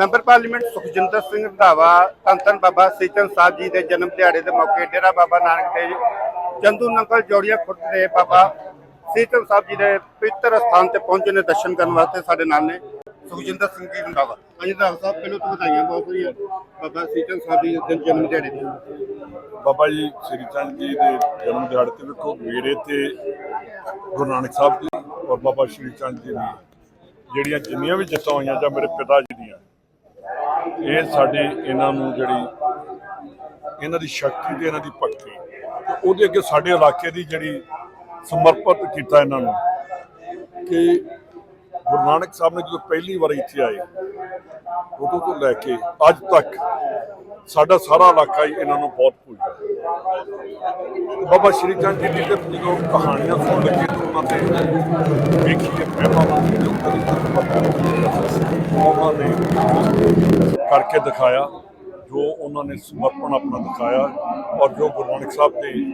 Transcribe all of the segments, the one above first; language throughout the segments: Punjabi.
ਮੈਂਬਰ ਪਾਰਲੀਮੈਂਟ ਸੁਖਜਿੰਦਰ ਸਿੰਘ ਰੰਧਾਵਾ, ਧੰਨ ਬਾਬਾ ਸੀਤਨ ਸਾਹਿਬ ਜੀ ਦੇ ਜਨਮ ਦਿਹਾੜੇ ਦੇ ਮੌਕੇ ਡੇਰਾ ਬਾਬਾ ਨਾਨਕ ਦੇ ਚੰਦੂ ਨੰਗਲ ਜੋੜੀਆਂ ਖੁਰਦ ਦੇ ਬਾਬਾ ਸੀਤਨ ਸਾਹਿਬ ਜੀ ਦੇ ਪਵਿੱਤਰ ਸਥਾਨ ਤੇ ਪਹੁੰਚੇ ਨੇ ਦਰਸ਼ਨ ਕਰਨ ਵਾਸਤੇ ਸਾਡੇ ਨਾਲ ਨੇ। ਸੁਖਜਿੰਦਰ ਸਿੰਘ ਜੀ ਰੰਧਾਵਾ। ਹਾਂਜੀ, ਰੰਧਾਵਾ ਸਾਹਿਬ, ਪਹਿਲਾਂ ਤਾਂ ਵਧਾਈਆਂ, ਬਹੁਤ ਸਾਰੀਆਂ ਬਾਬਾ ਸੀਤਨ ਸਾਹਿਬ ਜੀ ਦੇ ਜਨਮ ਦਿਹਾੜੇ ਦੀਆਂ ਬਾਬਾ ਜੀ, ਸ੍ਰੀ ਚੰਦ ਜੀ ਦੇ ਜਨਮ ਦਿਹਾੜੇ ਤੇ ਵੇਖੋ, ਮੇਰੇ ਤੇ ਗੁਰੂ ਨਾਨਕ ਸਾਹਿਬ ਜੀ ਔਰ ਬਾਬਾ ਸ੍ਰੀ ਚੰਦ ਜੀ ਦੀ ਜਿਹੜੀਆਂ ਜਿੰਨੀਆਂ ਵੀ ਜਿੱਤਾਂ ਹੋਈਆਂ ਜਾਂ ਮੇਰੇ ਪਿਤਾ ਇਹ ਸਾਡੀ ਇਹਨਾਂ ਨੂੰ ਜਿਹੜੀ ਇਹਨਾਂ ਦੀ ਸ਼ਕਤੀ ਤੇ ਇਹਨਾਂ ਦੀ ਭਗਤੀ। ਤੇ ਉਹਦੇ ਅੱਗੇ ਸਾਡੇ ਇਲਾਕੇ ਦੀ ਜਿਹੜੀ ਸਮਰਪਿਤ ਕੀਤਾ ਇਹਨਾਂ ਨੂੰ ਕਿ ਗੁਰੂ ਨਾਨਕ ਸਾਹਿਬ ਨੇ ਜਦੋਂ ਪਹਿਲੀ ਵਾਰ ਇੱਥੇ ਆਏ, ਉਦੋਂ ਤੋਂ ਲੈ ਕੇ ਅੱਜ ਤੱਕ ਸਾਡਾ ਸਾਰਾ ਇਲਾਕਾ ਹੀ ਇਹਨਾਂ ਨੂੰ ਬਹੁਤ ਪੁੱਜਦਾ ਬਾਬਾ ਸ਼੍ਰੀ ਚੰਦ ਜੀ ਦੀ ਤੇ ਜਦੋਂ ਕਹਾਣੀਆਂ ਸੁਣ ਲੱਗੇ ਤਾਂ ਉਹਨਾਂ ਤੇ ਵੇਖੀਏ ਮਹਿਮਾਨਾਂ ਉਹਨਾਂ ਨੇ ਕਰਕੇ ਦਿਖਾਇਆ, ਜੋ ਉਹਨਾਂ ਨੇ ਸਮਰਪਣ ਆਪਣਾ ਦਿਖਾਇਆ ਔਰ ਜੋ ਗੁਰੂ ਨਾਨਕ ਸਾਹਿਬ ਦੀ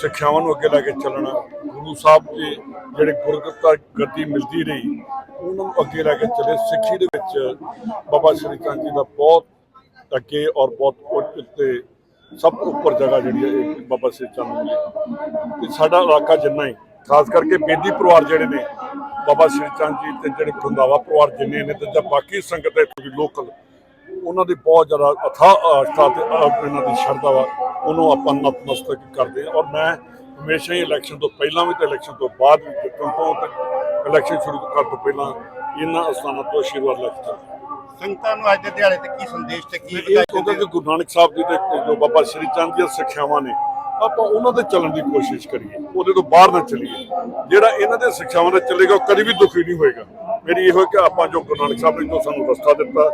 ਸਿੱਖਿਆਵਾਂ ਨੂੰ ਅੱਗੇ ਲੈ ਕੇ ਚੱਲਣਾ, ਗੁਰੂ ਸਾਹਿਬ ਦੇ ਜਿਹੜੇ ਗੁਰਗੱਤਾ ਗੱਦੀ ਮਿਲਦੀ ਰਹੀ, ਉਹਨਾਂ ਨੂੰ ਅੱਗੇ ਲੈ ਕੇ ਚੱਲੇ। ਸਿੱਖੀ ਦੇ ਵਿੱਚ ਬਾਬਾ ਸ਼੍ਰੀ ਚੰਦ ਜੀ ਦਾ ਬਹੁਤ ਅੱਗੇ ਔਰ ਬਹੁਤ ਉੱਚ ਤੇ ਸਭ ਤੋਂ ਉੱਪਰ ਜਗ੍ਹਾ ਜਿਹੜੀ ਹੈ ਇਹ ਬਾਬਾ ਸ਼੍ਰੀ ਚੰਦ ਜੀ ਮਿਲੀ ਤੇ ਸਾਡਾ ਇਲਾਕਾ ਜਿੰਨਾ ਹੀ ਖਾਸ ਕਰਕੇ ਬੇਦੀ ਪਰਿਵਾਰ ਜਿਹੜੇ ਨੇ ਬਾਬਾ ਸ਼੍ਰੀ ਚੰਦ ਜੀ ਤੇ ਜਿਹੜੇ ਰੰਧਾਵਾ ਪਰਿਵਾਰ ਜਿੰਨੇ ਨੇ ਤੇ ਜਾਂ ਬਾਕੀ ਸੰਗਤ ਹੈ ਦੀ ਲੋਕਲ ਉਹਨਾਂ ਦੀ ਬਹੁਤ ਜ਼ਿਆਦਾ ਅਥਾ ਆਸਥਾ ਤੇ ਇਹਨਾਂ ਦੀ ਸ਼ਰਧਾ ਵਾ ਉਹਨੂੰ ਆਪਾਂ ਨਤਮਸਤਕ ਕਰਦੇ ਹਾਂ। ਔਰ ਮੈਂ ਹਮੇਸ਼ਾ ਹੀ ਇਲੈਕਸ਼ਨ ਤੋਂ ਪਹਿਲਾਂ ਵੀ ਤੇ ਇਲੈਕਸ਼ਨ ਤੋਂ ਬਾਅਦ ਵੀ ਜਿੱਤਣ ਤੋਂ ਤੇ ਇਲੈਕਸ਼ਨ ਸ਼ੁਰੂ ਕਰਨ ਤੋਂ ਪਹਿਲਾਂ ਇਹਨਾਂ ਅਸਥਾਨਾਂ ਤੋਂ ਆਸ਼ੀਰਵਾਦ ਲੈ ਕੇ ਸੰਗਤਾਂ ਨੂੰ ਅੱਜ ਦੇ ਦਿਹਾੜੇ ਤੇ ਕੀ ਸੰਦੇਸ਼ ਤੇ ਕੀ ਵਧਾਈ ਦਿੰਦੇ ਕਿ ਗੁਰੂ ਨਾਨਕ ਸਾਹਿਬ ਜੀ ਦੇ ਜੋ ਬਾਬਾ ਸ਼੍ਰੀ ਚੰਦ ਦੀਆਂ ਸਿੱਖਿਆਵਾਂ ਨੇ ਆਪਾਂ ਉਹਨਾਂ ਤੇ ਚੱਲਣ ਦੀ ਕੋਸ਼ਿਸ਼ ਕਰੀਏ ਉਹਦੇ ਤੋਂ ਬਾਹਰ ਨਾ ਚੱਲੀਏ, ਜਿਹੜਾ ਇਹਨਾਂ ਦੇ ਸਿੱਖਿਆਵਾਂ ਤੇ ਚੱਲੇਗਾ, ਉਹ ਕਦੀ ਵੀ ਦੁਖੀ ਨਹੀਂ ਹੋਏਗਾ। ਮੇਰੀ ਇਹੋ ਕਿ ਆਪਾਂ ਜੋ ਗੁਰੂ ਨਾਨਕ ਸਾਹਿਬ ਨੇ ਜੋ ਸਾਨੂੰ ਰਸਤਾ ਦਿੱਤਾ,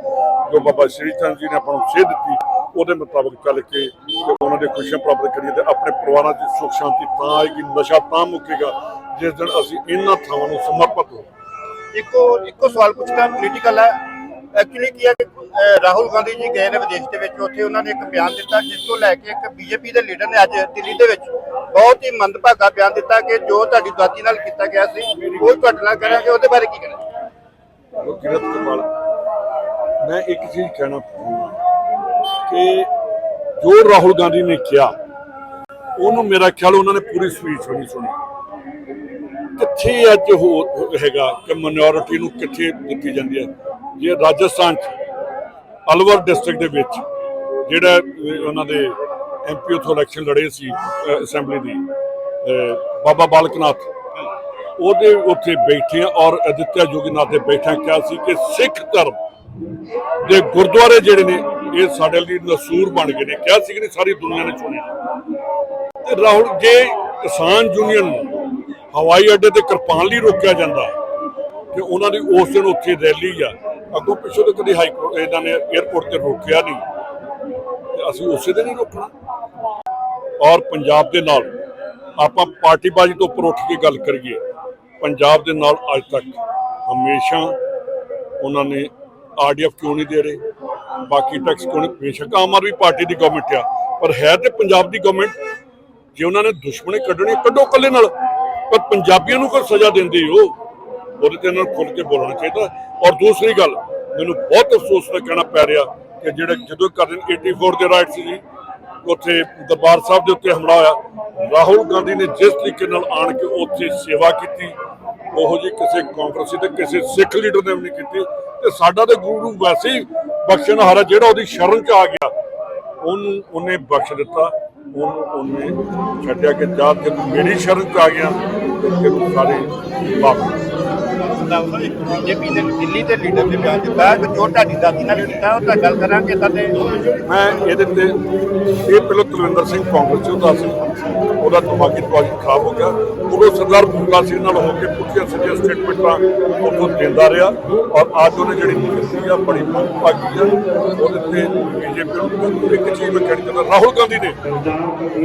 ਜੋ ਬਾਬਾ ਸ਼੍ਰੀ ਚੰਦ ਜੀ ਨੇ ਆਪਾਂ ਨੂੰ ਸੇਧ ਦਿੱਤੀ, ਉਹਦੇ ਮੁਤਾਬਕ ਚੱਲ ਕੇ ਉਹਨਾਂ ਦੇ ਖੁਸ਼ੀਆਂ ਪ੍ਰਾਪਤ ਕਰੀਏ ਤੇ ਆਪਣੇ ਪਰਿਵਾਰਾਂ 'ਚ ਸੁਖ ਸ਼ਾਂਤੀ ਤਾਂ ਆਏਗੀ, ਨਸ਼ਾ ਤਾਂ ਮੁੱਕੇਗਾ, ਜਿਸ ਦਿਨ ਅਸੀਂ ਇਹਨਾਂ ਥਾਵਾਂ ਨੂੰ ਸਮਰਪਿਤ ਹੋ ਇੱਕੋ ਇੱਕੋ ਸਵਾਲ ਪੁੱਛਦਾ ਪੋਲੀਟੀਕਲ ਹੈ। ਐਕਚੁਅਲੀ ਕੀ ਹੈ ਕਿ ਰਾਹੁਲ ਗਾਂਧੀ ਜੀ ਗਏ ਨੇ ਵਿਦੇਸ਼ ਦੇ ਵਿੱਚ। ਉੱਥੇ ਉਹਨਾਂ ਨੇ ਇੱਕ ਬਿਆਨ ਦਿੱਤਾ ਜਿਸ ਤੋਂ ਲੈ ਕੇ ਇੱਕ ਬੀਜੇਪੀ ਦੇ ਲੀਡਰ ਨੇ ਅੱਜ ਦਿੱਲੀ ਦੇ ਵਿੱਚ ਬਹੁਤ ਹੀ ਮੰਦਭਾਗਾ ਬਿਆਨ ਦਿੱਤਾ ਕਿ ਜੋ ਤੁਹਾਡੀ ਦਾਦੀ ਨਾਲ ਕੀਤਾ ਗਿਆ ਸੀ, ਉਹ ਤੁਹਾਡੇ ਨਾਲ ਕਰਾਂਗੇ, ਉਹਦੇ ਬਾਰੇ ਕੀ ਕਹਿਣਾ? ਉਹ ਕਿਰਤ ਕਪਾਲ ਮੈਂ ਇੱਕ ਚੀਜ਼ ਕਹਿਣਾ ਕਿ ਜੋ ਰਾਹੁਲ ਗਾਂਧੀ ਨੇ ਕਿਹਾ, ਉਹਨੂੰ ਮੇਰਾ ਖਿਆਲ ਉਹਨਾਂ ਨੇ ਪੂਰੀ ਸਪੀਚ ਨਹੀਂ ਸੁਣੀ। ਕਿੱਥੇ ਅੱਜ ਹੋ ਹੈਗਾ ਕਿ ਮਿਨੋਰਿਟੀ ਨੂੰ ਕਿੱਥੇ ਦਿੱਤੀ ਜਾਂਦੀ ਹੈ? ਜੇ ਰਾਜਸਥਾਨ ਚ ਅਲਵਰ ਡਿਸਟ੍ਰਿਕਟ ਦੇ ਵਿੱਚ ਜਿਹੜਾ ਉਹਨਾਂ ਦੇ ਐਮਪੀ ਉਥੋਂ ਇਲੈਕਸ਼ਨ ਲੜੇ ਸੀ ਅਸੈਂਬਲੀ ਦੀ ਅਹ, ਬਾਬਾ ਬਾਲਕਨਾਥ ਉਹਦੇ ਉੱਥੇ ਬੈਠੇ ਆ ਔਰ ਅਦਿੱਤਿਆ ਜੋਗੀਨਾਥ ਦੇ ਬੈਠਾ ਕਿਹਾ ਸੀ ਕਿ ਸਿੱਖ ਧਰਮ ਦੇ ਗੁਰਦੁਆਰੇ ਜਿਹੜੇ ਨੇ ਇਹ ਸਾਡੇ ਲਈ ਨਸੂਰ ਬਣ ਗਏ ਨੇ ਕਿਹਾ ਸੀ ਕਿ ਸਾਰੀ ਦੁਨੀਆ ਨੇ ਚੁਣਿਆ ਤੇ ਰਾਹੁਲ ਜੇ ਕਿਸਾਨ ਯੂਨੀਅਨ ਨੂੰ ਹਵਾਈ ਅੱਡੇ ਤੇ ਕਿਰਪਾਨ ਲਈ ਰੋਕਿਆ ਜਾਂਦਾ ਕਿ ਉਹਨਾਂ ਦੀ ਉਸ ਦਿਨ ਉੱਥੇ ਰੈਲੀ ਆ ਅੱਗੋਂ ਪਿੱਛੋਂ ਤਾਂ ਕਦੀ ਹਾਈ ਕੋਰਟ ਇਹਨਾਂ ਨੇ 에ਅਰਪੋਰਟ ਤੇ ਰੋਕਿਆ ਨਹੀਂ। ਤੇ ਅਸੀਂ ਉਸੇ ਦਿਨ ਨਹੀਂ ਰੋਕਣਾ। ਔਰ ਪੰਜਾਬ ਦੇ ਨਾਲ ਆਪਾਂ ਪਾਰਟੀਬਾਜ਼ੀ ਤੋਂ ਉੱਪਰ ਉੱਠ ਕੇ ਗੱਲ ਕਰੀਏ, ਪੰਜਾਬ ਦੇ ਨਾਲ ਅੱਜ ਤੱਕ ਹਮੇਸ਼ਾ ਉਹਨਾਂ ਨੇ ਆਰਡੀਐਫ ਕਿਉਂ ਨਹੀਂ ਦੇ ਰਹੇ? ਬਾਕੀ ਟੈਕਸ ਕਿਉਂ ਨਹੀਂ? ਬੇਸ਼ੱਕ ਆਮ ਆਦਮੀ ਪਾਰਟੀ ਦੀ ਗਵਰਨਮੈਂਟ ਆ, ਪਰ ਹੈ ਤੇ ਪੰਜਾਬ ਦੀ ਗਵਰਨਮੈਂਟ ਜੇ ਉਹਨਾਂ ਨੇ ਦੁਸ਼ਮਣੀ ਕੱਢਣੀ ਕੱਢੋ ਕੱਲੇ ਨਾਲ। ਪਰ ਪੰਜਾਬੀਆਂ ਨੂੰ ਕੋਈ ਸਜ਼ਾ ਦਿੰਦੇ ਹੋ। ਉਹਦੇ ਤੇ ਇਹਨਾਂ ਨੂੰ ਖੁੱਲ ਕੇ ਬੋਲਣਾ ਚਾਹੀਦਾ ਔਰ ਦੂਸਰੀ ਗੱਲ, ਮੈਨੂੰ ਬਹੁਤ ਅਫਸੋਸ ਨਾਲ ਕਹਿਣਾ ਪੈ ਰਿਹਾ ਕਿ ਜਿਹੜੇ ਜਦੋਂ ਕਰਦੇ ਨੇ 84 ਦੇ ਰਾਈਟ ਸੀ ਜੀ ਉੱਥੇ ਦਰਬਾਰ ਸਾਹਿਬ ਦੇ ਉੱਤੇ ਹਮਲਾ ਹੋਇਆ। ਰਾਹੁਲ ਗਾਂਧੀ ਨੇ ਜਿਸ ਤਰੀਕੇ ਨਾਲ ਆਣ ਕੇ ਉੱਥੇ ਸੇਵਾ ਕੀਤੀ, ਉਹੋ ਜੀ ਕਿਸੇ ਕਾਂਗਰਸੀ ਤੇ ਕਿਸੇ ਸਿੱਖ ਲੀਡਰ ਨੇ ਵੀ ਨਹੀਂ ਕੀਤੀ। ਤੇ ਸਾਡਾ ਤੇ ਗੁਰੂ ਵੈਸੇ ਹੀ ਬਖਸ਼ਣ ਹਾਰਾ, ਜਿਹੜਾ ਉਹਦੀ ਸ਼ਰਨ ਚ ਆ ਗਿਆ, ਉਹਨੂੰ ਉਹਨੇ ਬਖਸ਼ ਦਿੱਤਾ, ਉਹਨੂੰ ਉਹਨੇ ਛੱਡਿਆ ਕਿ ਜਾ ਕੇ ਮੇਰੀ ਸ਼ਰਨ ਚ ਆ ਗਿਆ, ਤੇ ਤੈਨੂੰ ਸਾਰੇ ਵਾਪਸ ਬੀਜੇਪੀ ਦੇ ਦਿੱਲੀ ਦੇ ਲੀਡਰ ਨੇ ਬਿਆਨ ਦਿੱਤਾ ਕਿ ਜੋ ਤੁਹਾਡੀ ਦਾਦੀ ਨਾਲ ਕੀਤਾ, ਉਹ ਤਾਂ ਗੱਲ ਕਰਾਂਗੇ ਤਾਂ ਮੈਂ ਇਹਦੇ ਤੇ ਇਹ ਪਹਿਲਾਂ ਕੁਲਵਿੰਦਰ ਸਿੰਘ ਕਾਂਗਰਸ ਚ ਹੁੰਦਾ ਉਹਦਾ ਦਿਮਾਗੀ ਤਵਾਜ ਖਰਾਬ ਹੋ ਗਿਆ। ਉਦੋਂ ਸਰਦਾਰ ਬੁੱਗਾ ਸਿੰਘ ਨਾਲ ਹੋ ਕੇ ਪੁੱਠੀਆਂ ਸਿੱਧੀਆਂ ਸਟੇਟਮੈਂਟਾਂ ਉਦੋਂ ਦਿੰਦਾ ਰਿਹਾ ਔਰ ਅੱਜ ਉਹਨੇ ਜਿਹੜੀ ਨੀਤੀ ਆ, ਬੜੀ ਭਾਗੀ ਆ, ਉਹਦੇ ਤੇ ਬੀਜੇਪੀ ਨੂੰ ਇੱਕ ਚੀਜ਼ ਮੈਂ ਕਹਿਣੀ ਚਾਹੁੰਦਾ, ਰਾਹੁਲ ਗਾਂਧੀ ਨੇ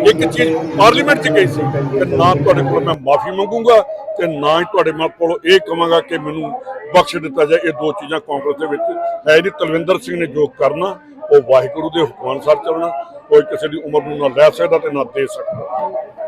ਇੱਕ ਚੀਜ਼ ਪਾਰਲੀਮੈਂਟ 'ਚ ਕਹੀ ਸੀ ਕਿ ਨਾ ਤੁਹਾਡੇ ਕੋਲ ਮੈਂ ਮਾਫੀ ਮੰਗੂੰਗਾ ਤੇ ਨਾ ਹੀ ਤੁਹਾਡੇ ਮਾਂ, ਕੋਲੋਂ ਇਹ ਕਵਾਂਗਾ ਕਿ ਮੈਨੂੰ ਬਖਸ਼ ਦਿੱਤਾ ਜਾਏ। ਇਹ ਦੋ ਚੀਜ਼ਾਂ ਕਾਂਗਰਸ ਦੇ ਵਿੱਚ ਹੈ ਨਹੀਂ ਤਲਵਿੰਦਰ ਸਿੰਘ ਨੇ ਜੋ ਕਰਨਾ, ਉਹ ਵਾਹਿਗੁਰੂ ਦੇ ਹੁਕਮ ਅਨੁਸਾਰ ਚੱਲਣਾ। ਕੋਈ ਕਿਸੇ ਦੀ ਉਮਰ ਨੂੰ ਨਾ ਲੈ ਸਕਦਾ ਤੇ ਨਾ ਦੇ ਸਕਦਾ।